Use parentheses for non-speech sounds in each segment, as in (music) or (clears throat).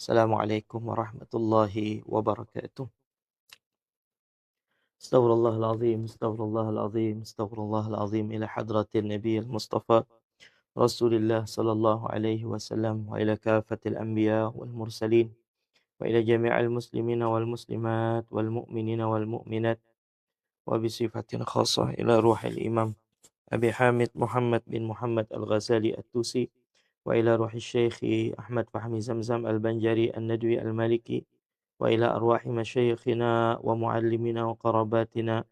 السلام عليكم ورحمة الله وبركاته. استغفر الله العظيم استغفر الله العظيم استغفر الله العظيم إلى حضرة النبي المصطفى رسول الله صلى الله عليه وسلم وإلى كافة الأنبياء والمرسلين وإلى جميع المسلمين والمسلمات والمؤمنين والمؤمنات وبصفة خاصة إلى روح الإمام أبي حامد محمد بن محمد الغزالي التوسي وإلى روح الشيخ أحمد فحمي زمزم البنجري الندوي المالكي وإلى أرواح مشايخنا ومعلمنا وقراباتنا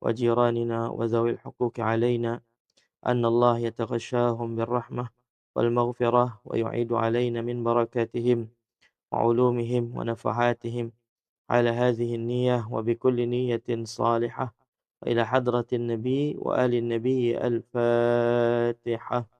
وجيراننا وذوي الحقوق علينا أن الله يتغشاهم بالرحمة والمغفرة ويعيد علينا من بركاتهم وعلومهم ونفحاتهم على هذه النية وبكل نية صالحة وإلى حضرة النبي وآل النبي الفاتحة.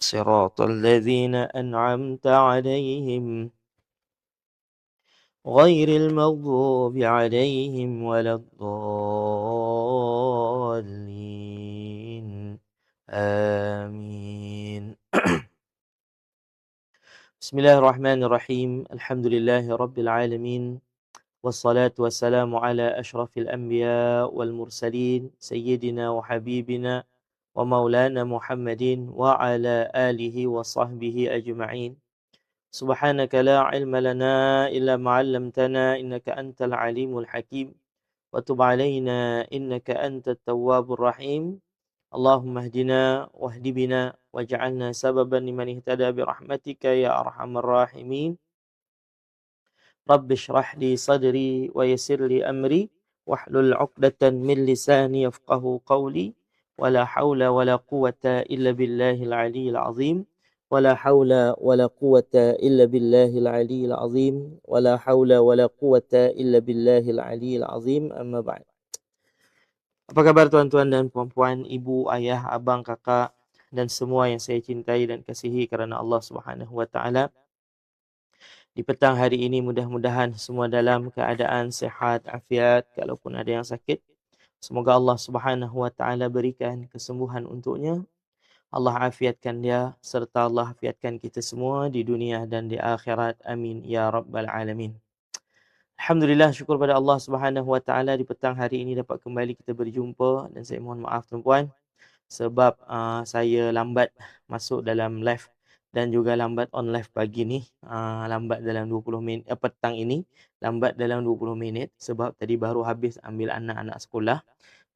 صراط الذين أنعمت عليهم غير المغضوب عليهم ولا الضالين. آمين. (clears throat) بسم الله الرحمن الرحيم. الحمد لله رب العالمين والصلاة والسلام على أشرف الأنبياء والمرسلين سيدنا وحبيبنا ومولانا محمد وعلى آله وصحبه أجمعين. سبحانك لا علم لنا إلا ما علمتنا إنك أنت العليم الحكيم. وتب علينا إنك أنت التواب الرحيم. اللهم اهدنا واهد بنا واجعلنا سببا لمن اهتدى برحمتك يا أرحم الراحمين. رب اشرح لي صدري ويسر لي أمري واحلل عقدة من لساني يفقه قولي. ولا حول ولا قوة إلا بالله العلي العظيم ولا حول ولا قوة إلا بالله العلي العظيم ولا حول ولا قوة إلا بالله العلي العظيم أما بعد Apa kabar tuan-tuan dan puan-puan, ibu, ayah, abang, kakak dan semua yang saya cintai dan kasihi kerana Allah Subhanahu wa taala. Di petang hari ini mudah-mudahan semua dalam keadaan sehat, afiat, kalaupun ada yang sakit, Semoga Allah Subhanahu wa taala berikan kesembuhan untuknya. Allah afiatkan dia serta Allah afiatkan kita semua di dunia dan di akhirat. Amin ya rabbal alamin. Alhamdulillah syukur pada Allah Subhanahu wa taala di petang hari ini dapat kembali kita berjumpa dan saya mohon maaf tuan-puan sebab uh, saya lambat masuk dalam live dan juga lambat on live pagi ni uh, lambat dalam 20 minit uh, petang ini lambat dalam 20 minit sebab tadi baru habis ambil anak-anak sekolah.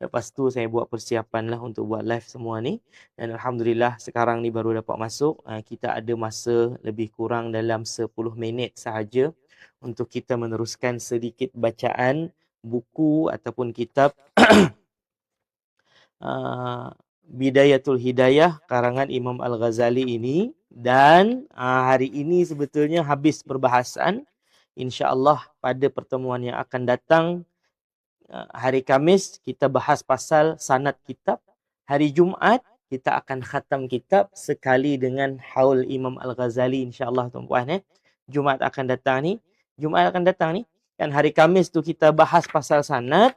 Lepas tu saya buat persiapan lah untuk buat live semua ni. Dan Alhamdulillah sekarang ni baru dapat masuk uh, kita ada masa lebih kurang dalam 10 minit sahaja untuk kita meneruskan sedikit bacaan buku ataupun kitab. Uh, (coughs) Bidayatul Hidayah karangan Imam Al-Ghazali ini. Dan uh, hari ini sebetulnya habis perbahasan. insya-Allah pada pertemuan yang akan datang uh, hari Kamis kita bahas pasal sanad kitab. Hari Jumaat kita akan khatam kitab sekali dengan haul Imam Al-Ghazali insya-Allah tuan-puan eh. Jumaat akan datang ni. Jumaat akan datang ni. Kan hari Kamis tu kita bahas pasal sanad.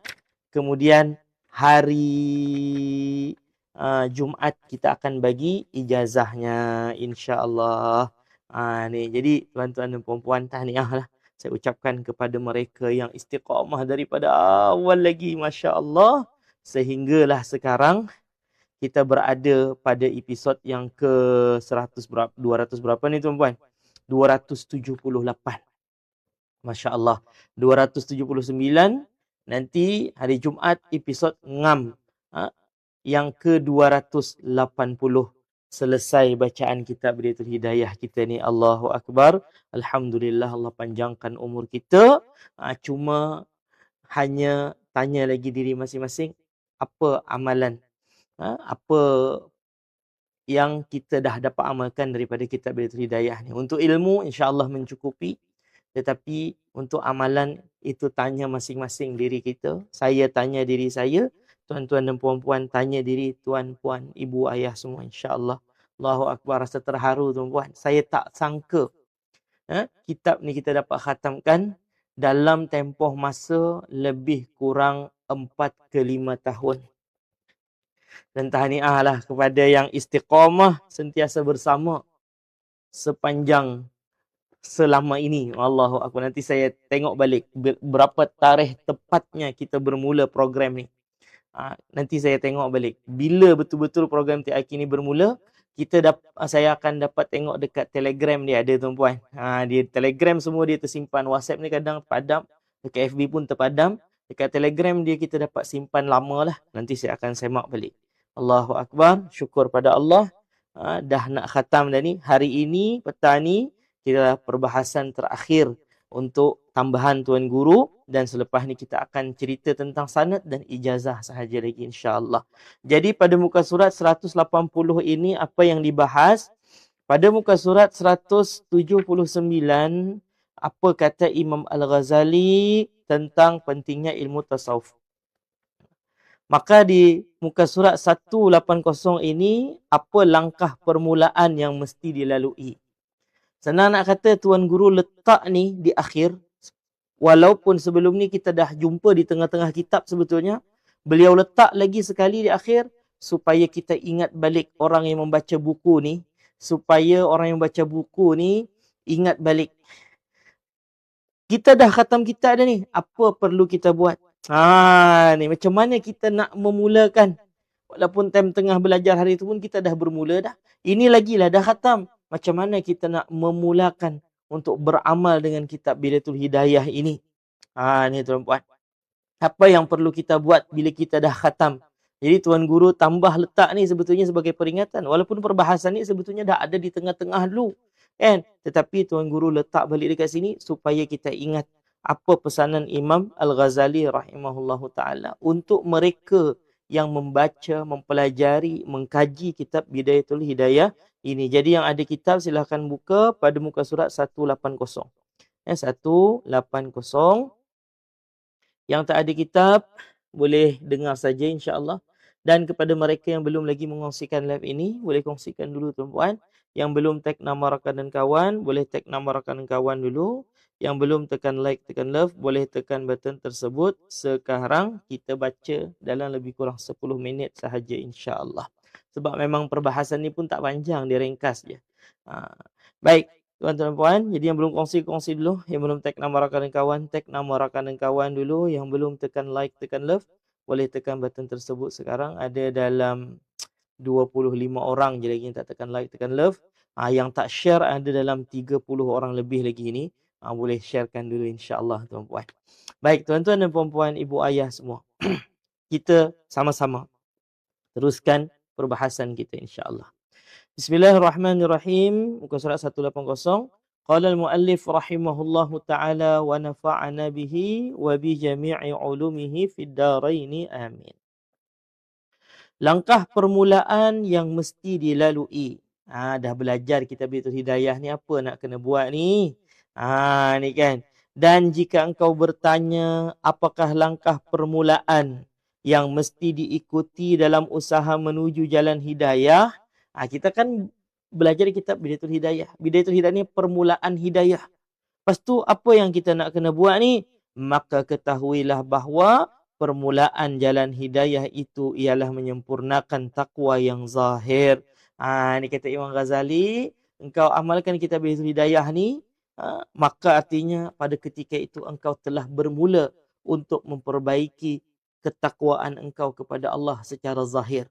Kemudian hari uh, Jumaat kita akan bagi ijazahnya insya-Allah. Uh, ni jadi tuan-tuan dan puan-puan tahniah lah. Saya ucapkan kepada mereka yang istiqamah daripada awal lagi masya-Allah sehinggalah sekarang kita berada pada episod yang ke 100 berapa 200 berapa ni tuan-puan? 278. Masya-Allah. 279 nanti hari Jumaat episod ngam. Ha? Yang ke-280 selesai bacaan kitab Bidayatul Hidayah kita ni Allahu Akbar. Alhamdulillah Allah panjangkan umur kita. Ha, cuma hanya tanya lagi diri masing-masing apa amalan ha, apa yang kita dah dapat amalkan daripada kitab Bidayatul Hidayah ni. Untuk ilmu insya-Allah mencukupi Tetapi untuk amalan itu tanya masing-masing diri kita. Saya tanya diri saya. Tuan-tuan dan puan-puan tanya diri tuan-puan, ibu, ayah semua insya-Allah. Allahu akbar rasa terharu tuan-puan. Saya tak sangka ha, kitab ni kita dapat khatamkan dalam tempoh masa lebih kurang 4 ke 5 tahun. Dan tahniah lah kepada yang istiqamah sentiasa bersama sepanjang selama ini. Allahu akbar. Nanti saya tengok balik berapa tarikh tepatnya kita bermula program ni. Ha, nanti saya tengok balik. Bila betul-betul program TIQ ni bermula, kita dap saya akan dapat tengok dekat Telegram dia ada tuan-puan. Ha dia Telegram semua dia tersimpan. WhatsApp ni kadang padam, dekat FB pun terpadam. Dekat Telegram dia kita dapat simpan lama lah. Nanti saya akan semak balik. Allahu Akbar. Syukur pada Allah. Ha, dah nak khatam dah ni. Hari ini, petang ni, kita perbahasan terakhir untuk tambahan Tuan Guru dan selepas ni kita akan cerita tentang sanad dan ijazah sahaja lagi insya-Allah. Jadi pada muka surat 180 ini apa yang dibahas? Pada muka surat 179 apa kata Imam Al-Ghazali tentang pentingnya ilmu tasawuf. Maka di muka surat 180 ini apa langkah permulaan yang mesti dilalui? Senang nak kata Tuan Guru letak ni di akhir. Walaupun sebelum ni kita dah jumpa di tengah-tengah kitab sebetulnya. Beliau letak lagi sekali di akhir. Supaya kita ingat balik orang yang membaca buku ni. Supaya orang yang baca buku ni ingat balik. Kita dah khatam kitab dah ni. Apa perlu kita buat? Ha, ni macam mana kita nak memulakan. Walaupun time tengah belajar hari tu pun kita dah bermula dah. Ini lagi lah dah khatam macam mana kita nak memulakan untuk beramal dengan kitab Bidatul Hidayah ini. Ha ni tuan-puan. Apa yang perlu kita buat bila kita dah khatam? Jadi tuan guru tambah letak ni sebetulnya sebagai peringatan walaupun perbahasan ni sebetulnya dah ada di tengah-tengah dulu. Kan? Tetapi tuan guru letak balik dekat sini supaya kita ingat apa pesanan Imam Al-Ghazali rahimahullahu taala untuk mereka yang membaca, mempelajari, mengkaji kitab Bidayatul Hidayah ini. Jadi yang ada kitab silahkan buka pada muka surat 180. Eh, 180. Yang tak ada kitab, boleh dengar saja insyaAllah. Dan kepada mereka yang belum lagi mengongsikan live ini, boleh kongsikan dulu tuan-puan. Yang belum tag nama rakan dan kawan, boleh tag nama rakan dan kawan dulu. Yang belum tekan like, tekan love, boleh tekan button tersebut. Sekarang kita baca dalam lebih kurang 10 minit sahaja insya-Allah. Sebab memang perbahasan ni pun tak panjang, dia ringkas je. Ha. Baik, tuan-tuan puan, jadi yang belum kongsi, kongsi dulu. Yang belum tag nama rakan dan kawan, tag nama rakan dan kawan dulu. Yang belum tekan like, tekan love, boleh tekan button tersebut sekarang. Ada dalam (tsk) 25 orang je lagi yang tak tekan like, tekan love. Ha, yang tak share ada dalam 30 orang lebih lagi ni ha, boleh sharekan dulu insyaAllah tuan-puan. Baik tuan-tuan dan puan-puan, ibu ayah semua. (clears throat) kita sama-sama teruskan perbahasan kita insyaAllah. Bismillahirrahmanirrahim. Muka surat 180. Qala al-muallif rahimahullahu ta'ala wa nafa'ana bihi wa bi jami'i ulumihi fid daraini amin. Langkah permulaan yang mesti dilalui. Ha, dah belajar kita betul hidayah ni apa nak kena buat ni? Ha ni kan. Dan jika engkau bertanya apakah langkah permulaan yang mesti diikuti dalam usaha menuju jalan hidayah, ha, kita kan belajar kitab Bidayatul Hidayah. Bidayatul Hidayah ni permulaan hidayah. Lepas tu apa yang kita nak kena buat ni? Maka ketahuilah bahawa permulaan jalan hidayah itu ialah menyempurnakan takwa yang zahir. Ha, ni kata Imam Ghazali, engkau amalkan kitab Bidayatul Hidayah ni, ha, maka artinya pada ketika itu engkau telah bermula untuk memperbaiki ketakwaan engkau kepada Allah secara zahir.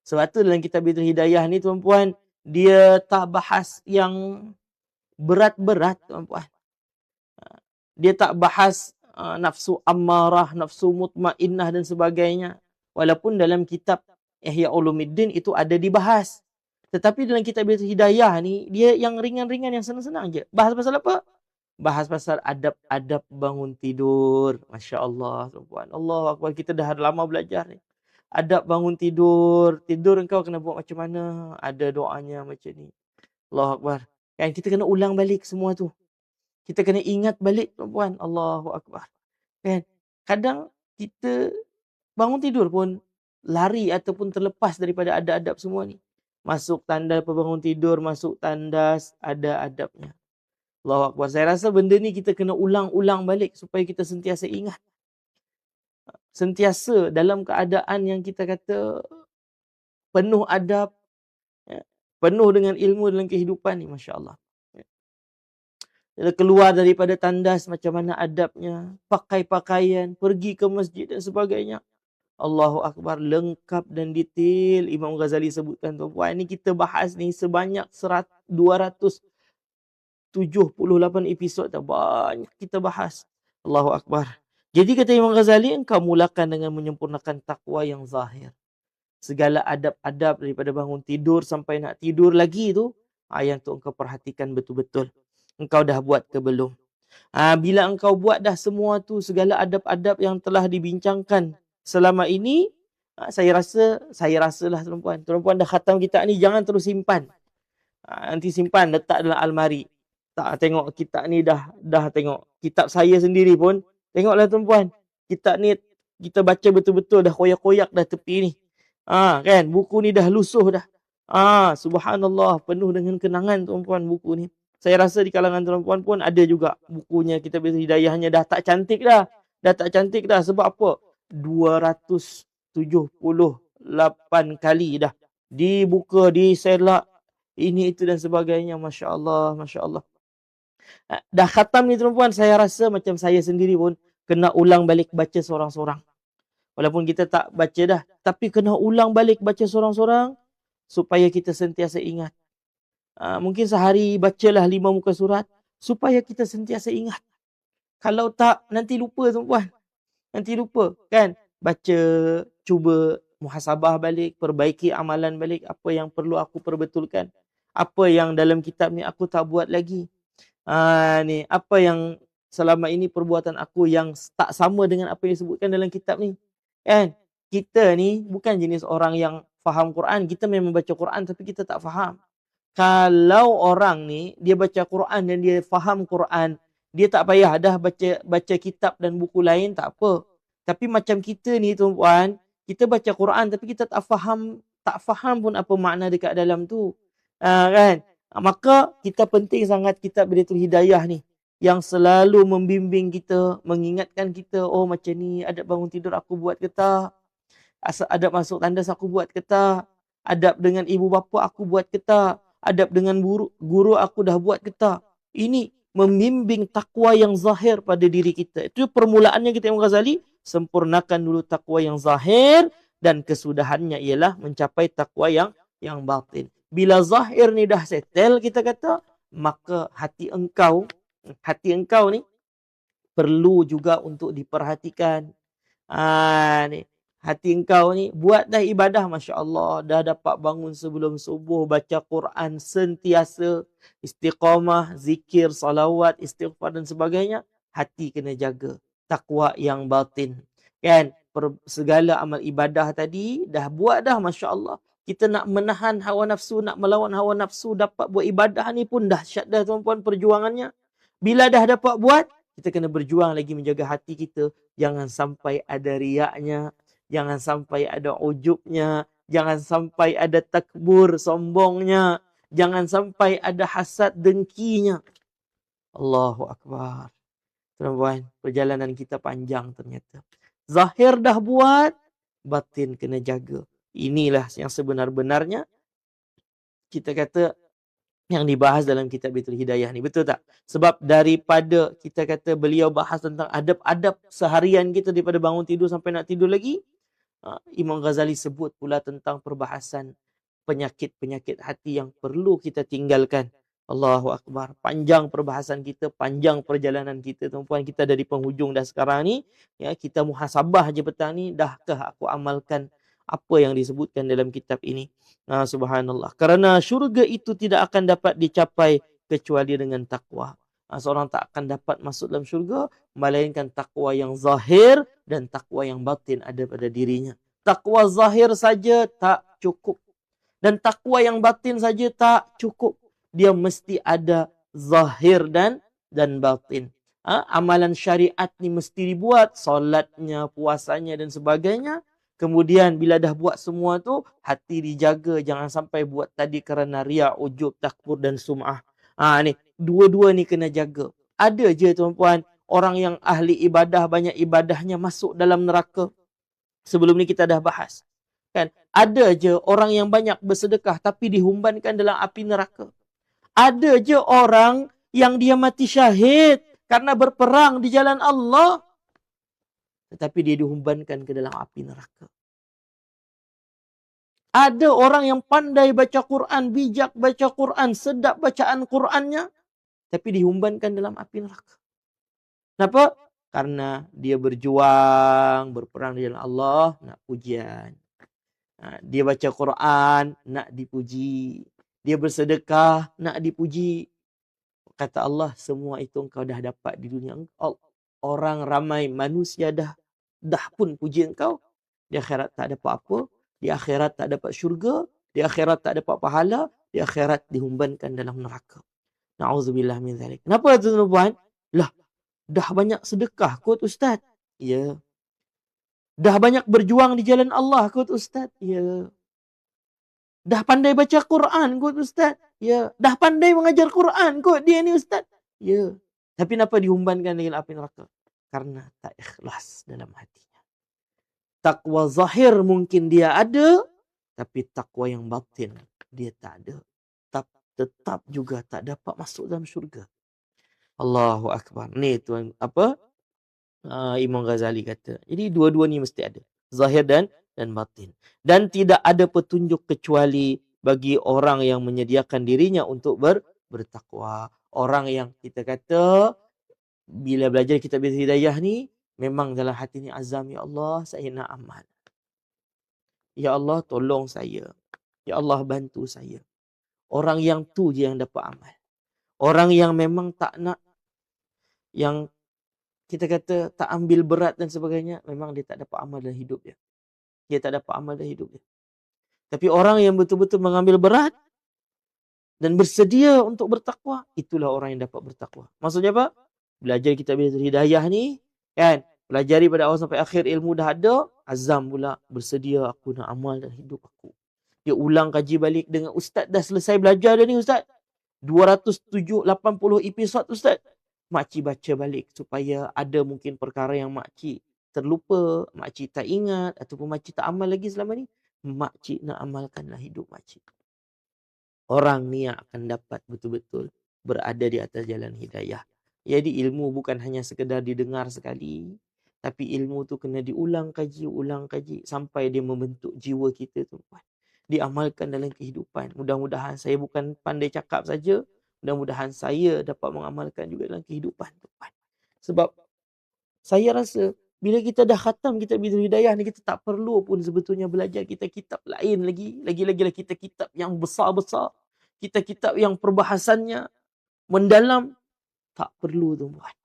Sebab tu dalam kitab itu hidayah ni tuan-puan, dia tak bahas yang berat-berat tuan-puan. Ha, dia tak bahas uh, nafsu ammarah, nafsu mutmainnah dan sebagainya. Walaupun dalam kitab Ihya Ulumuddin itu ada dibahas. Tetapi dalam kitab hidayah ni, dia yang ringan-ringan, yang senang-senang je. Bahas pasal apa? Bahas pasal adab-adab bangun tidur. Masya Allah, tuan Allah Akbar, kita dah lama belajar ni. Adab bangun tidur. Tidur engkau kena buat macam mana? Ada doanya macam ni. Allah Akbar. Kan kita kena ulang balik semua tu. Kita kena ingat balik tuan-puan. Allahu Akbar. Kan? Kadang kita bangun tidur pun lari ataupun terlepas daripada adab-adab semua ni. Masuk tanda bangun tidur, masuk tandas, ada adabnya. Allahu Akbar. Saya rasa benda ni kita kena ulang-ulang balik supaya kita sentiasa ingat. Sentiasa dalam keadaan yang kita kata penuh adab, ya, penuh dengan ilmu dalam kehidupan ni, Masya Allah. Ya. Keluar daripada tandas macam mana adabnya, pakai pakaian, pergi ke masjid dan sebagainya. Allahu Akbar lengkap dan detail Imam Ghazali sebutkan tu. Wah ini kita bahas ni sebanyak 200 78 episod dah banyak kita bahas. Allahu Akbar. Jadi kata Imam Ghazali, engkau mulakan dengan menyempurnakan takwa yang zahir. Segala adab-adab daripada bangun tidur sampai nak tidur lagi tu, ah, yang tu engkau perhatikan betul-betul. Engkau dah buat ke belum? Ha, bila engkau buat dah semua tu, segala adab-adab yang telah dibincangkan selama ini, ha, saya rasa, saya rasalah tuan-puan. Tuan-puan dah khatam kita ni, jangan terus simpan. Ha, nanti simpan, letak dalam almari tak tengok kitab ni dah dah tengok kitab saya sendiri pun tengoklah tuan-puan kitab ni kita baca betul-betul dah koyak-koyak dah tepi ni. Ha kan? Buku ni dah lusuh dah. Ah ha, subhanallah penuh dengan kenangan tuan-puan buku ni. Saya rasa di kalangan tuan-puan pun ada juga bukunya kita bisa hidayahnya. Dah tak cantik dah. Dah tak cantik dah. Sebab apa? 278 kali dah dibuka diselak ini itu dan sebagainya. masya-Allah masya-Allah Eh, dah khatam ni tuan-puan, saya rasa macam saya sendiri pun kena ulang balik baca seorang-seorang. Walaupun kita tak baca dah, tapi kena ulang balik baca seorang-seorang supaya kita sentiasa ingat. Uh, mungkin sehari bacalah lima muka surat supaya kita sentiasa ingat. Kalau tak, nanti lupa tuan-puan. Nanti lupa, kan? Baca, cuba muhasabah balik, perbaiki amalan balik, apa yang perlu aku perbetulkan. Apa yang dalam kitab ni aku tak buat lagi uh, ni apa yang selama ini perbuatan aku yang tak sama dengan apa yang disebutkan dalam kitab ni? Kan kita ni bukan jenis orang yang faham Quran. Kita memang baca Quran tapi kita tak faham. Kalau orang ni dia baca Quran dan dia faham Quran dia tak payah dah baca baca kitab dan buku lain tak apa. Tapi macam kita ni tuan-puan kita baca Quran tapi kita tak faham tak faham pun apa makna dekat dalam tu. Uh, kan maka kita penting sangat kitab Bidatul Hidayah ni yang selalu membimbing kita, mengingatkan kita, oh macam ni adab bangun tidur aku buat ke tak? Adab masuk tandas aku buat ke tak? Adab dengan ibu bapa aku buat ke tak? Adab dengan guru, guru aku dah buat ke tak? Ini membimbing takwa yang zahir pada diri kita. Itu permulaannya kita Imam Ghazali, sempurnakan dulu takwa yang zahir dan kesudahannya ialah mencapai takwa yang yang batin. Bila zahir ni dah settle kita kata maka hati engkau hati engkau ni perlu juga untuk diperhatikan. Ha, ni. Hati engkau ni buat dah ibadah masya-Allah. Dah dapat bangun sebelum subuh baca Quran sentiasa istiqamah zikir salawat istighfar dan sebagainya hati kena jaga. Takwa yang batin. Kan? Segala amal ibadah tadi dah buat dah masya-Allah kita nak menahan hawa nafsu, nak melawan hawa nafsu, dapat buat ibadah ni pun dah syad dah tuan-puan perjuangannya. Bila dah dapat buat, kita kena berjuang lagi menjaga hati kita. Jangan sampai ada riaknya, jangan sampai ada ujubnya, jangan sampai ada takbur sombongnya, jangan sampai ada hasad dengkinya. Allahu Akbar. Tuan-puan, perjalanan kita panjang ternyata. Zahir dah buat, batin kena jaga inilah yang sebenar-benarnya kita kata yang dibahas dalam kitab Bitul Hidayah ni. Betul tak? Sebab daripada kita kata beliau bahas tentang adab-adab seharian kita daripada bangun tidur sampai nak tidur lagi, ha, Imam Ghazali sebut pula tentang perbahasan penyakit-penyakit hati yang perlu kita tinggalkan. Allahu Akbar. Panjang perbahasan kita, panjang perjalanan kita. Tuan-puan, kita dari penghujung dah sekarang ni. Ya, kita muhasabah je petang ni. Dahkah aku amalkan apa yang disebutkan dalam kitab ini. Nah, subhanallah. Kerana syurga itu tidak akan dapat dicapai kecuali dengan takwa. Nah, seorang tak akan dapat masuk dalam syurga melainkan takwa yang zahir dan takwa yang batin ada pada dirinya. Takwa zahir saja tak cukup. Dan takwa yang batin saja tak cukup. Dia mesti ada zahir dan dan batin. Ha? Amalan syariat ni mesti dibuat. Solatnya, puasanya dan sebagainya. Kemudian bila dah buat semua tu, hati dijaga. Jangan sampai buat tadi kerana riak, ujub, takbur dan sum'ah. Ha, ni, dua-dua ni kena jaga. Ada je tuan-puan, orang yang ahli ibadah, banyak ibadahnya masuk dalam neraka. Sebelum ni kita dah bahas. Kan? Ada je orang yang banyak bersedekah tapi dihumbankan dalam api neraka. Ada je orang yang dia mati syahid karena berperang di jalan Allah. Tetapi dia dihumbankan ke dalam api neraka. Ada orang yang pandai baca Quran, bijak baca Quran, sedap bacaan Qurannya. Tapi dihumbankan dalam api neraka. Kenapa? Karena dia berjuang, berperang di jalan Allah, nak pujian. Ha, dia baca Quran, nak dipuji. Dia bersedekah, nak dipuji kata Allah semua itu engkau dah dapat di dunia orang ramai manusia dah dah pun puji engkau di akhirat tak dapat apa di akhirat tak dapat syurga di akhirat tak dapat pahala di akhirat dihumbankan dalam neraka naudzubillah min zalik kenapa tuan-tuan lah dah banyak sedekah kot ustaz ya dah banyak berjuang di jalan Allah kot ustaz ya Dah pandai baca Quran kot Ustaz. Ya. Dah pandai mengajar Quran kot dia ni Ustaz. Ya. Tapi kenapa dihumbankan dengan api neraka? Karena tak ikhlas dalam hatinya. Takwa zahir mungkin dia ada. Tapi takwa yang batin dia tak ada. Tetap, tetap juga tak dapat masuk dalam syurga. Allahu Akbar. Ni tuan apa? Uh, Imam Ghazali kata. Jadi dua-dua ni mesti ada. Zahir dan dan batin. Dan tidak ada petunjuk kecuali bagi orang yang menyediakan dirinya untuk ber, bertakwa. Orang yang kita kata bila belajar kitab hidayah ni memang dalam hati ni azam ya Allah saya nak amal. Ya Allah tolong saya. Ya Allah bantu saya. Orang yang tu je yang dapat amal. Orang yang memang tak nak yang kita kata tak ambil berat dan sebagainya memang dia tak dapat amal dalam hidup dia dia tak dapat amal dalam hidup dia. Tapi orang yang betul-betul mengambil berat dan bersedia untuk bertakwa, itulah orang yang dapat bertakwa. Maksudnya apa? Belajar kita belajar hidayah ni, kan? Pelajari pada awal sampai akhir ilmu dah ada, azam pula bersedia aku nak amal dalam hidup aku. Dia ulang kaji balik dengan ustaz dah selesai belajar dah ni ustaz. 280 episod ustaz. Makcik baca balik supaya ada mungkin perkara yang makcik terlupa, makcik tak ingat ataupun makcik tak amal lagi selama ni, makcik nak amalkanlah hidup makcik. Orang ni akan dapat betul-betul berada di atas jalan hidayah. Jadi ilmu bukan hanya sekedar didengar sekali, tapi ilmu tu kena diulang kaji, ulang kaji sampai dia membentuk jiwa kita tu. Diamalkan dalam kehidupan. Mudah-mudahan saya bukan pandai cakap saja, mudah-mudahan saya dapat mengamalkan juga dalam kehidupan tu. Sebab saya rasa bila kita dah khatam kita bidul hidayah ni kita tak perlu pun sebetulnya belajar kita kitab lain lagi. Lagi-lagi lah kita kitab yang besar-besar. Kita kitab yang perbahasannya mendalam. Tak perlu tu buat.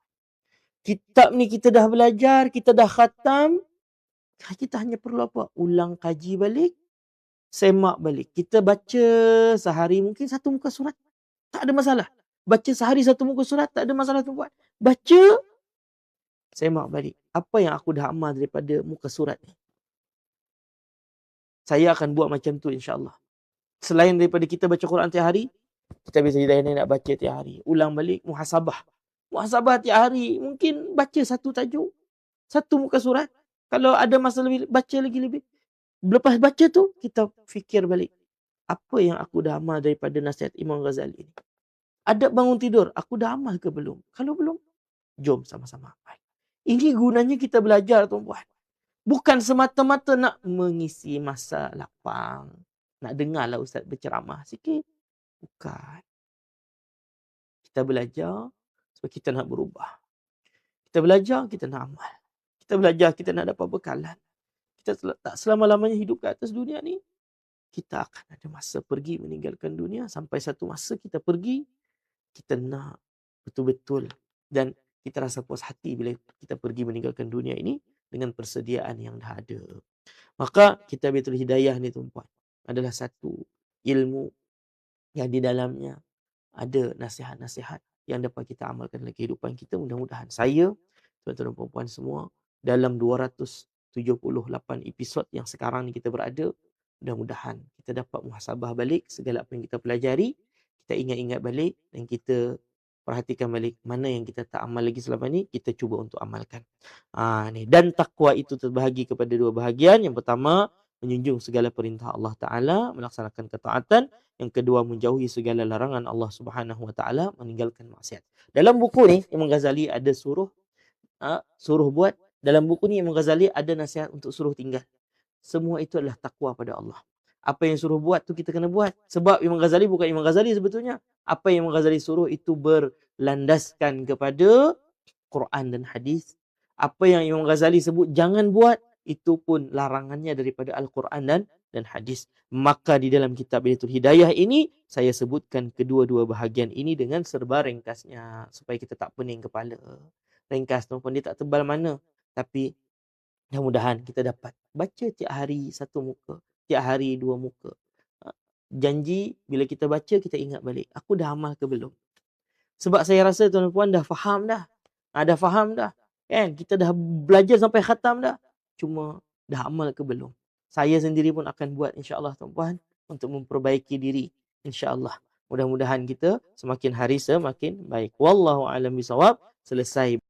Kitab ni kita dah belajar, kita dah khatam. Kita hanya perlu apa? Ulang kaji balik. Semak balik. Kita baca sehari mungkin satu muka surat. Tak ada masalah. Baca sehari satu muka surat. Tak ada masalah tu buat. Baca saya mak balik. Apa yang aku dah amal daripada muka surat ni? Saya akan buat macam tu insyaAllah. Selain daripada kita baca Quran tiap hari, kita bisa hidayah ni nak baca tiap hari. Ulang balik muhasabah. Muhasabah tiap hari. Mungkin baca satu tajuk. Satu muka surat. Kalau ada masa lebih, baca lagi lebih. Lepas baca tu, kita fikir balik. Apa yang aku dah amal daripada nasihat Imam Ghazali ni? Ada bangun tidur, aku dah amal ke belum? Kalau belum, jom sama-sama. Baik. Ini gunanya kita belajar tuan-puan. Bukan semata-mata nak mengisi masa lapang. Nak dengarlah Ustaz berceramah sikit. Bukan. Kita belajar sebab kita nak berubah. Kita belajar, kita nak amal. Kita belajar, kita nak dapat bekalan. Kita tak selama-lamanya hidup ke atas dunia ni. Kita akan ada masa pergi meninggalkan dunia. Sampai satu masa kita pergi. Kita nak betul-betul. Dan kita rasa puas hati bila kita pergi meninggalkan dunia ini dengan persediaan yang dah ada. Maka kita betul hidayah ni tuan adalah satu ilmu yang di dalamnya ada nasihat-nasihat yang dapat kita amalkan dalam kehidupan kita. Mudah-mudahan saya, tuan-tuan dan puan semua, dalam 278 episod yang sekarang ni kita berada, mudah-mudahan kita dapat muhasabah balik segala apa yang kita pelajari, kita ingat-ingat balik dan kita perhatikan balik mana yang kita tak amal lagi selama ni kita cuba untuk amalkan. Ha, ni dan takwa itu terbahagi kepada dua bahagian. Yang pertama menjunjung segala perintah Allah Taala, melaksanakan ketaatan. Yang kedua menjauhi segala larangan Allah Subhanahu Wa Taala, meninggalkan maksiat. Dalam buku ni Imam Ghazali ada suruh ha, suruh buat. Dalam buku ni Imam Ghazali ada nasihat untuk suruh tinggal. Semua itu adalah takwa pada Allah apa yang suruh buat tu kita kena buat. Sebab Imam Ghazali bukan Imam Ghazali sebetulnya. Apa yang Imam Ghazali suruh itu berlandaskan kepada Quran dan hadis. Apa yang Imam Ghazali sebut jangan buat itu pun larangannya daripada Al-Quran dan dan hadis. Maka di dalam kitab Baitul Hidayah ini saya sebutkan kedua-dua bahagian ini dengan serba ringkasnya supaya kita tak pening kepala. Ringkas tu pun dia tak tebal mana. Tapi mudah-mudahan kita dapat baca tiap hari satu muka tiap hari dua muka. Ha, janji bila kita baca kita ingat balik. Aku dah amal ke belum? Sebab saya rasa tuan puan dah faham dah. Ha, dah faham dah. Kan? Kita dah belajar sampai khatam dah. Cuma dah amal ke belum? Saya sendiri pun akan buat insya-Allah tuan puan untuk memperbaiki diri insya-Allah. Mudah-mudahan kita semakin hari semakin baik. Wallahu a'lam bishawab. Selesai